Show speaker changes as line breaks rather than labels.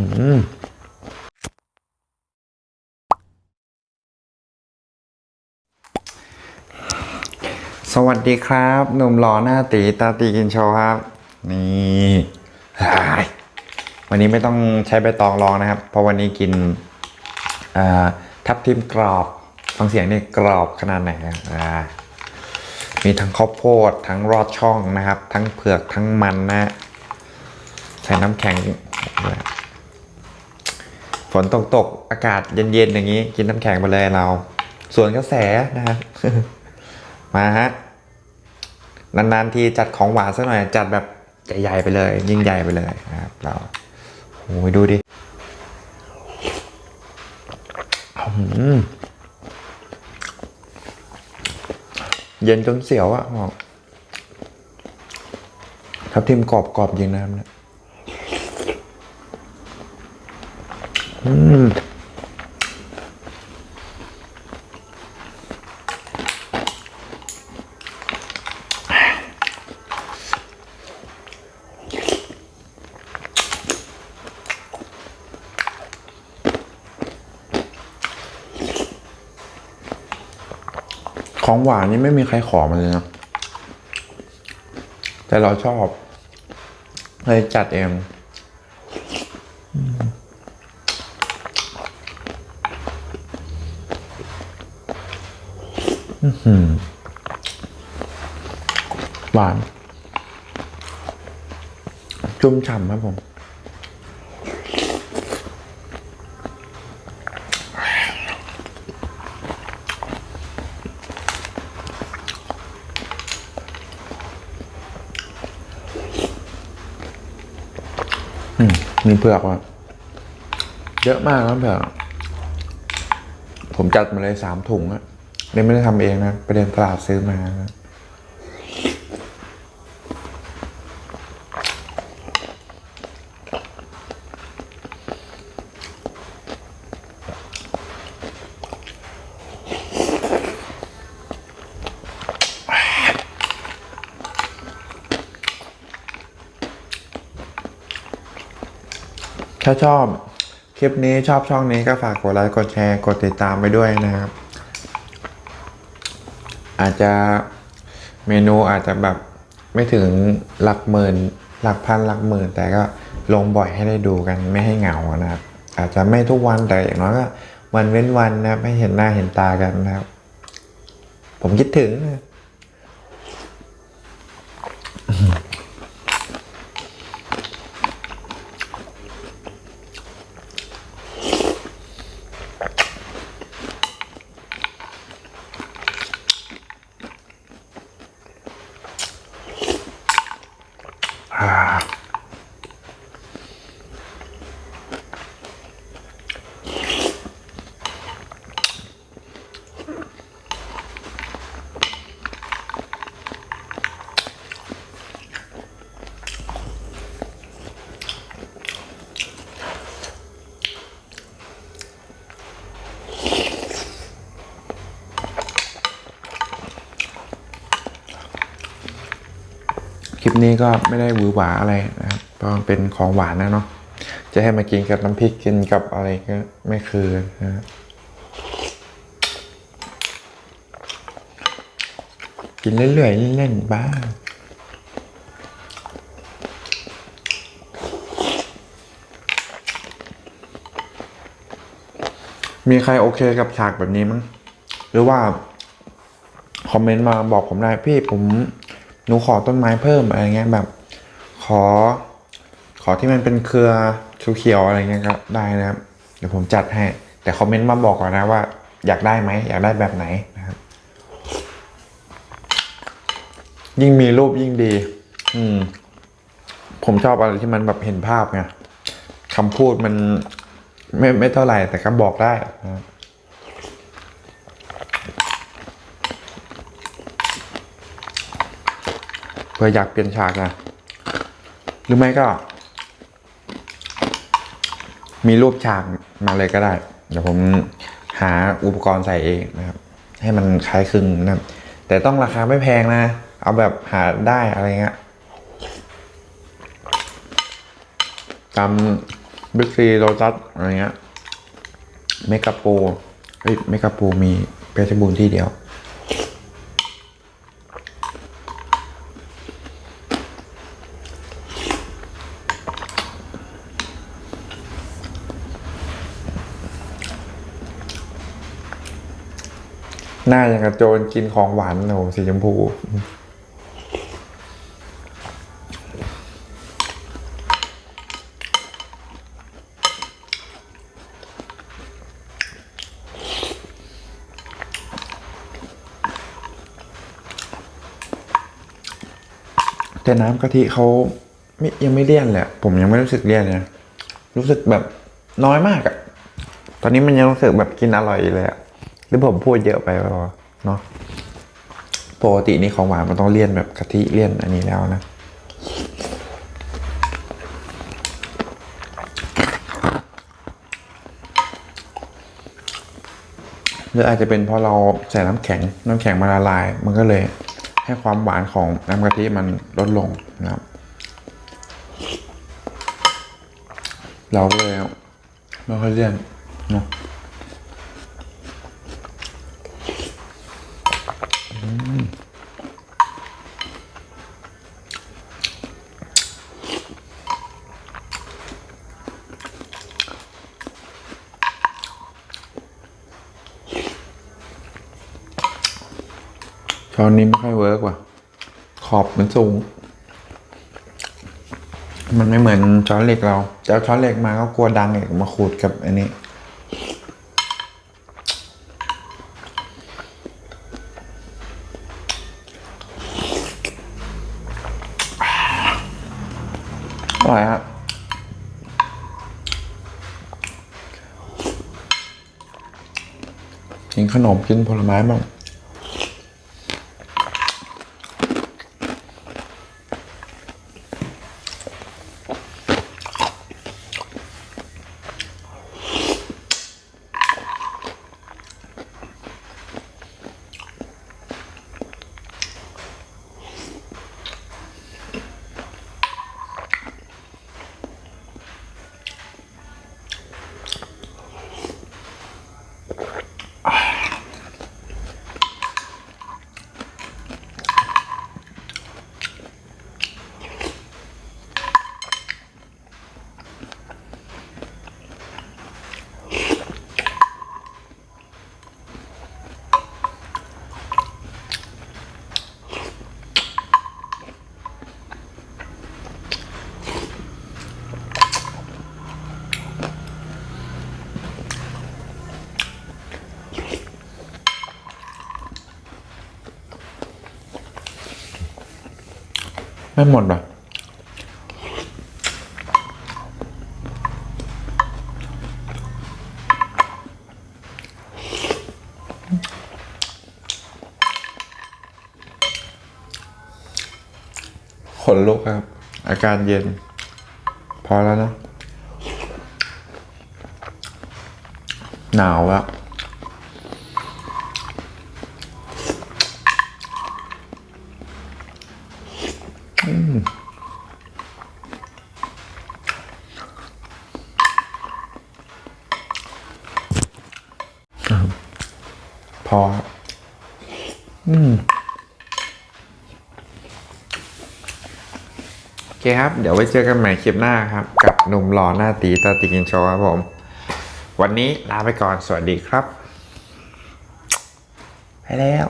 สวัสดีครับหนุ่มหล่อหน้าตีตาตีกินโชว์ครับ นี่วันนี้ไม่ต้องใช้ใบตองรองนะครับ เพราะวันนี้กินทับทิมกรอบ ฟังเสียงนี่กรอบขนาดไหนอะมีทั้งข้าวโพดทั้งรอดช่องนะครับ ทั้งเผือกทั้งมันนะใส่น้ำแข็ง ฝนตกตกอากาศเย็นๆอย่างนี้ กินน้ำแข็งไปเลยเรา ส่วนกระแสนะครับ มาฮะนานๆทีจัดของหวานสักหน่อย จัดแบบใหญ่ๆไปเลย ยิ่งใหญ่ไปเลยนะครับ เราโอ้ยดูดิเย็นจนเสียวอะบอกทับทิมกรอบกรอบจริงนะครับเนี่ยอืม ของหวานนี่ไม่มีใครขอมาเลยนะ แต่เราชอบเลยจัดเองอ หวาน ชุ่มฉ่ำครับผม อืม มีเผือกว่ะ เยอะมากครับเผือกผมจัดมาเลยสามถุงอะ เนี่ยไม่ได้ทำเองนะไปเดินตลาดซื้อมานะถ้าชอบคลิปนี้ชอบช่องนี้ก็ฝากกดไลค์กดแชร์กดติดตามไปด้วยนะครับ อาจจะเมนูอาจจะแบบไม่ถึงหลักหมื่นหลักพันหลักหมื่น แต่ก็ลงบ่อยให้ได้ดูกันไม่ให้เหงานะครับ อาจจะไม่ทุกวันแต่อย่างน้อยก็วันเว้นวันนะครับให้เห็นหน้าเห็นตากันนะครับ ผมคิดถึงนะ คลิปนี้ก็ไม่ได้หวือหวาอะไรนะครับเพราะมันเป็นของหวานนะเนาะจะให้มากินกับน้ำพริกกินกับอะไรก็ไม่คือนะกินเรื่อยๆเล่นๆบ้างมีใครโอเคกับฉากแบบนี้มั้งหรือว่า คอมเมนต์มาบอกผมได้พี่ผม หนูขอต้นไม้เพิ่มอะไรเงี้ยแบบ ขอ ขอที่มันเป็นเครือเขียวๆอะไรเงี้ยก็ได้นะครับ เดี๋ยวผมจัดให้ แต่คอมเมนต์มาบอกก่อนนะว่า อยากได้ไหมอยากได้แบบไหนนะครับ ยิ่งมีรูปยิ่งดี อืม ผมชอบอะไรที่มันแบบเห็นภาพไงคำพูดมันไม่ไม่เท่าไหร่แต่ก็บอกได้นะครับ เพื่ออยากเปลี่ยนฉากนะหรือไม่ก็ มีรูปฉากมาเลยก็ได้ เดี๋ยวผมหาอุปกรณ์ใส่เองนะครับ ให้มันคล้ายคลึงนะแต่ต้องราคาไม่แพงนะ เอาแบบหาได้อะไรเงี้ยตามบิ๊กซีโรตัสอะไรเงี้ยเมกาโปรเฮ้ยเมกาโปรมีเพชรบูรณ์ที่เดียว หน้าอย่างกระโจนกินของหวานโอ้สีชมพูแต่น้ำกะทิเขาไม่ยังไม่เลี่ยนเลยอะผมยังไม่รู้สึกเลี่ยนเลยนะรู้สึกแบบน้อยมากอะตอนนี้มันยังรู้สึกแบบกินอร่อยอยู่เลยอะ หรือผมพูดเยอะไปวะเนาะปกตินี่ของหวานมันต้องเลี่ยนแบบกะทิเลี่ยนอันนี้แล้วนะหรืออาจจะเป็นเพราะเราใส่น้ำแข็ง น้ำแข็งมาละลาย มันก็เลยให้ความหวานของน้ำกะทิมันลดลงนะครับ เราเลยไม่ค่อยเลี่ยนเนาะ ช้อนนี้ไม่ค่อยเวิร์กว่ะ ขอบมันสูง มันไม่เหมือนช้อนเหล็กเราจะเอาช้อนเหล็กมาก็กลัวดังอีกมาขูดกับอันนี้อร่อยฮะกินขนมกินผลไม้บ้าง ไม่หมดหรอขนลุกครับ อาการเย็น พอแล้วนะ หนาวแล้ว พอครับ อืมโอเคครับ เดี๋ยวไว้เจอกันใหม่คลิปหน้าครับ กับหนุ่มหล่อหน้าตีตาตีกินโชว์ครับผม วันนี้ลาไปก่อนสวัสดีครับ ไปแล้ว